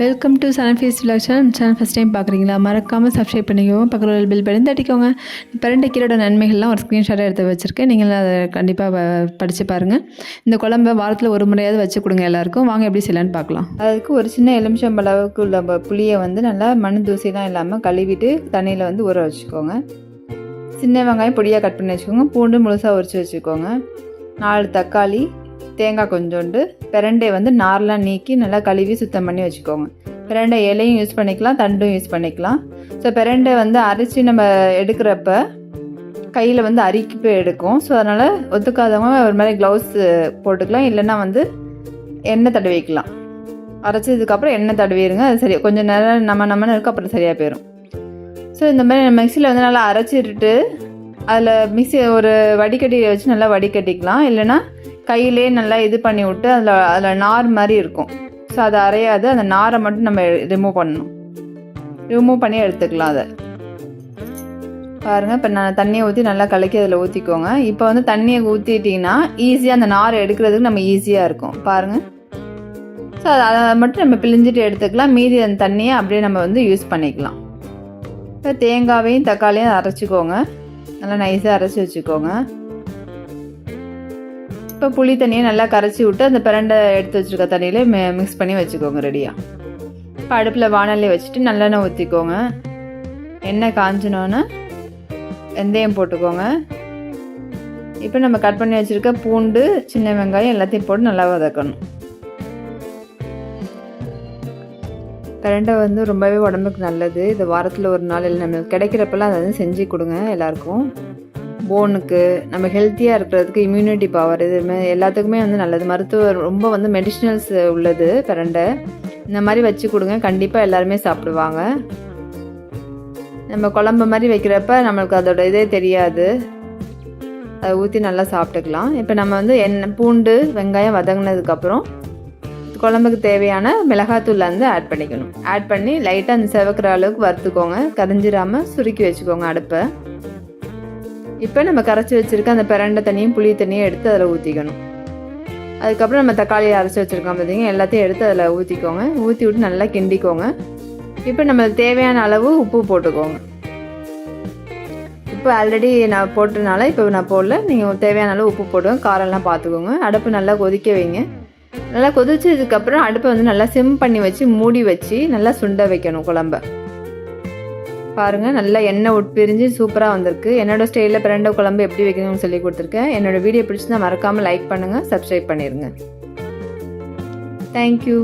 Welcome to sun fees vlog channel channel first time பார்க்குறீங்களா மறக்காமல் subscribe பண்ணிக்கோங்க. பக்கத்தில் பில் பண்ணி தட்டிக்கோங்க. பிறண்ட கீரோட நன்மைகள்லாம் ஒரு ஸ்க்ரீன்ஷாட்டாக எடுத்து வச்சுருக்கேன். நீங்கள் அதை கண்டிப்பாக படித்து பாருங்கள் இந்த குழம்ப வாரத்தில் ஒரு முறையாவது வச்சு கொடுங்க எல்லாருக்கும். வாங்க எப்படி செய்யலான்னு பார்க்கலாம். அதுக்கு ஒரு சின்ன எலுமிச்சம்பழ அளவுக்கு உள்ள புளியை வந்து நல்லா மண் தூசிலாம் இல்லாமல் கழுவிட்டு தண்ணியில் வந்து ஊற வச்சுக்கோங்க. சின்ன வெங்காயம் பொடியாக கட் பண்ணி வச்சுக்கோங்க. பூண்டு முழுசாக உரிச்சு வச்சுக்கோங்க. நாலு தக்காளி தேங்காய் கொஞ்சோண்டு பிரண்டை வந்து நார்லாம் நீக்கி நல்லா கழுவி சுத்தம் பண்ணி வச்சுக்கோங்க. பிரண்டை இலையும் யூஸ் பண்ணிக்கலாம் தண்டும் யூஸ் பண்ணிக்கலாம். ஸோ பிரண்டை வந்து அரைச்சி நம்ம எடுக்கிறப்ப கையில் வந்து அரிக்கி போய் எடுக்கும். ஸோ அதனால் ஒத்துக்காதவங்க ஒரு மாதிரி க்ளவுஸ் போட்டுக்கலாம். இல்லைன்னா வந்து எண்ணெய் தடவிக்கலாம். அரைச்சதுக்கப்புறம் எண்ணெய் தடவிடுங்க. அது சரி கொஞ்சம் நேரம் நம்ம நம்மன்னு இருக்கும் அப்புறம் சரியாக போயிடும் ஸோ இந்த மாதிரி மிக்சியில் வந்து நல்லா அரைச்சிட்டு அதில் மிக்சி ஒரு வடிகட்டியை வச்சு நல்லா வடிகட்டிக்கலாம். இல்லைன்னா கையிலே நல்லா இது பண்ணி விட்டு அதில் அதில் நார் மாதிரி இருக்கும். ஸோ அதை அரையாது. அந்த நாரை மட்டும் நம்ம ரிமூவ் பண்ணணும். ரிமூவ் பண்ணி எடுத்துக்கலாம் அதை. பாருங்கள் இப்போ நான் தண்ணியை ஊற்றி நல்லா கலக்கி அதில் ஊற்றிக்கோங்க இப்போ வந்து தண்ணியை ஊற்றிட்டிங்கன்னா ஈஸியாக அந்த நாரை எடுக்கிறதுக்கு நம்ம ஈஸியாக இருக்கும். பாருங்கள் ஸோ அதை மட்டும் நம்ம பிழிஞ்சிட்டு எடுத்துக்கலாம். மீதி அந்த தண்ணியை அப்படியே நம்ம வந்து யூஸ் பண்ணிக்கலாம். இப்போ தேங்காவையும் தக்காளியும் அரைச்சிக்கோங்க. நல்லா நைஸாக அரைச்சி வச்சுக்கோங்க. இப்போ புளி தண்ணியை நல்லா கரைச்சி விட்டு அந்த பிரண்டை எடுத்து வச்சுருக்க தண்ணியில மிக்ஸ் பண்ணி வச்சுக்கோங்க ரெடியாக இப்போ அடுப்பில் வானல்லே வச்சுட்டு நல்லெண்ணெய் ஊற்றிக்கோங்க எண்ணெய் காஞ்சினோன்னு வெந்தயம் போட்டுக்கோங்க. இப்போ நம்ம கட் பண்ணி வச்சுருக்க பூண்டு சின்ன வெங்காயம் எல்லாத்தையும் போட்டு நல்லா வதக்கணும். பிரண்டை வந்து ரொம்பவே உடம்புக்கு நல்லது. இது வாரத்தில் ஒரு நாள் இல்லை நம்ம கிடைக்கிறப்பெல்லாம் அதை வந்து செஞ்சு கொடுங்க எல்லாருக்கும். போனுக்கு நம்ம ஹெல்த்தியாக இருக்கிறதுக்கு இம்யூனிட்டி பவர் இது எல்லாத்துக்குமே வந்து நல்லது. மருத்துவ ரொம்ப வந்து மெடிஷனல்ஸ் உள்ளது பிரண்டை இந்த மாதிரி வச்சு கொடுங்க கண்டிப்பாக எல்லாருமே சாப்பிடுவாங்க. நம்ம குழம்பு மாதிரி வைக்கிறப்ப நம்மளுக்கு அதோட இதே தெரியாது. அதை ஊற்றி நல்லா சாப்பிட்டுக்கலாம். இப்போ நம்ம வந்து எண்ணெய் பூண்டு வெங்காயம் வதங்கினதுக்கப்புறம் குழம்புக்கு தேவையான மிளகாத்தூள் வந்து ஆட் பண்ணிக்கணும். ஆட் பண்ணி லைட்டாக அந்த செவக்கிற அளவுக்கு வறுத்துக்கோங்க. கரைஞ்சிராமல் சுருக்கி வச்சுக்கோங்க அடுப்பை. இப்போ நம்ம கரைச்சி வச்சுருக்க அந்த பிரண்டை தண்ணியும் புளி தண்ணியும் எடுத்து அதில் ஊற்றிக்கணும் அதுக்கப்புறம் நம்ம தக்காளியை அரைச்சி வச்சுருக்கோம் பார்த்தீங்க எல்லாத்தையும் எடுத்து அதில் ஊற்றிக்கோங்க ஊற்றி விட்டு நல்லா கிண்டிக்கோங்க. இப்போ நம்ம தேவையான அளவு உப்பு போட்டுக்கோங்க. இப்போ ஆல்ரெடி நான் போட்டதுனால இப்போ நான் போடல. நீங்கள் தேவையான அளவு உப்பு போட்டுக்கோங்க காரம்லாம் பார்த்துக்கோங்க அடுப்பு நல்லா கொதிக்க வைங்க. நல்லா கொதிச்சதுக்கப்புறம் அடுப்பை வந்து நல்லா சிம் பண்ணி வச்சு மூடி வச்சு நல்லா சுண்ட வைக்கணும் குழம்ப. பாருங்கள் நல்லா எண்ணெய் உட்பிரிஞ்சு சூப்பராக வந்திருக்கு. என்னோட ஸ்டைலில் பிரண்டை குழம்பு எப்படி வைக்கணும்னு சொல்லி கொடுத்துருக்கேன். என்னோட வீடியோ பிடிச்சிருந்தா மறக்காமல் லைக் பண்ணுங்கள் சப்ஸ்கிரைப் பண்ணிடுங்க தேங்க்யூ